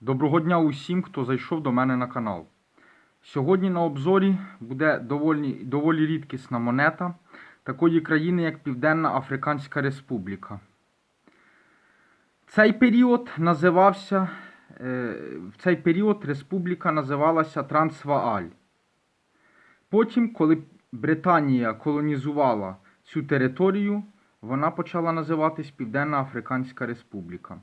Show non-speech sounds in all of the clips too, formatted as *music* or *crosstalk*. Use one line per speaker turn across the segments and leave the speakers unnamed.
Доброго дня усім, хто зайшов до мене на канал. Сьогодні на обзорі буде доволі, доволі рідкісна монета такої країни, як Південна Африканська Республіка. Цей період називався, е, в цей період республіка називалася Трансвааль. Потім, коли Британія колонізувала цю територію, вона почала називатись Південна Африканська Республіка.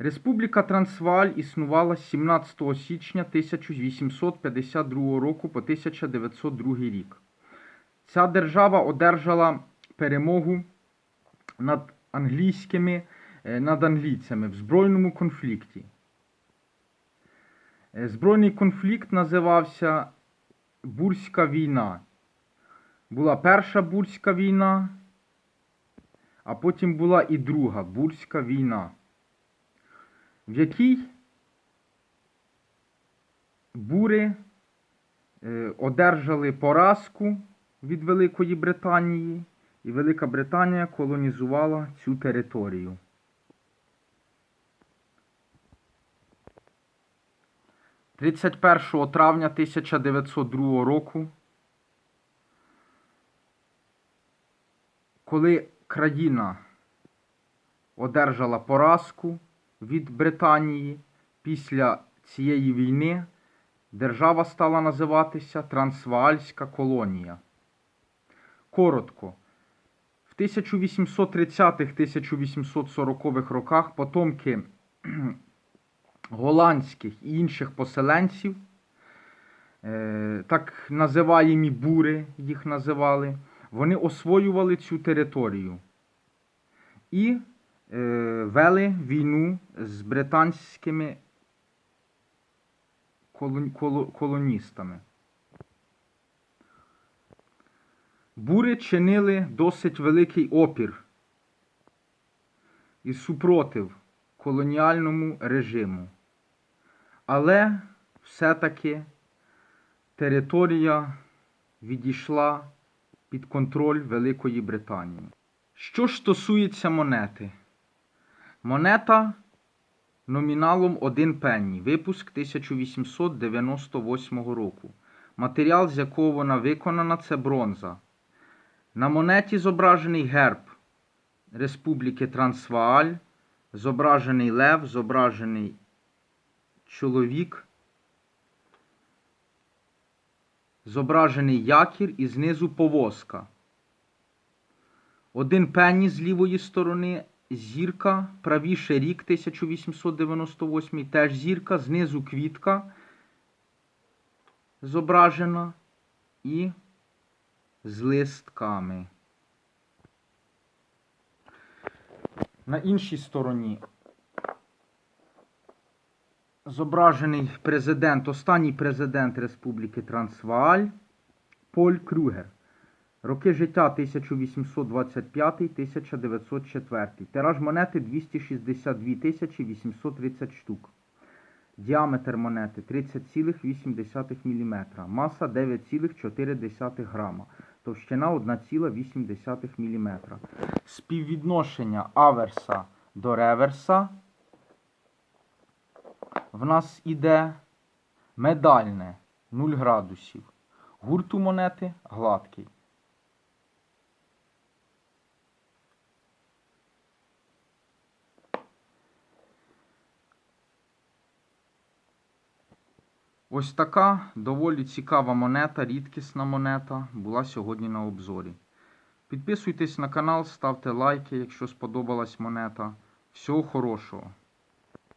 Республіка Трансвааль існувала з 17 січня 1852 року по 1902 рік. Ця держава одержала перемогу над англійськими, е, над англійцями в збройному конфлікті. Е, Збройний конфлікт називався Бурська війна. Була перша Бурська війна, а потім була і друга Бурська війна в якій бури е, одержали поразку від Великої Британії, і Велика Британія колонізувала цю територію. Тридцять травня 1902 року, коли країна одержала поразку, від Британії після цієї війни держава стала називатися Трансваальська колонія. Коротко, в 1830-1840-х роках потомки *clears throat* голландських і інших поселенців, е, так називаємі бури їх називали, вони освоювали цю територію. І вели війну з британськими колон- коло- колоністами. Бури чинили досить великий опір і супротив колоніальному режиму. Але все-таки територія відійшла під контроль Великої Британії. Що ж стосується монети, Монета номіналом 1 пенні. Випуск 1898 року. Матеріал, з якого вона виконана, це бронза. На монеті зображений герб Республіки Трансвааль, зображений лев, зображений чоловік, зображений якір і знизу повозка. Один пенні з лівої сторони зірка, правіше рік 1898, теж зірка, знизу квітка зображена і з листками. На іншій стороні зображений президент, останній президент Республіки Трансвааль Поль Крюгер. Роки життя 1825-1904. Тираж монети 262 830 штук. Діаметр монети 30,8 мм. Маса 9,4 грама. Товщина 1,8 мм. Співвідношення аверса до реверса в нас іде медальне 0 градусів. Гурт у монети гладкий. Ось така доволі цікава монета, рідкісна монета була сьогодні на обзорі. Підписуйтесь на канал, ставте лайки, якщо сподобалась монета. Всього хорошого!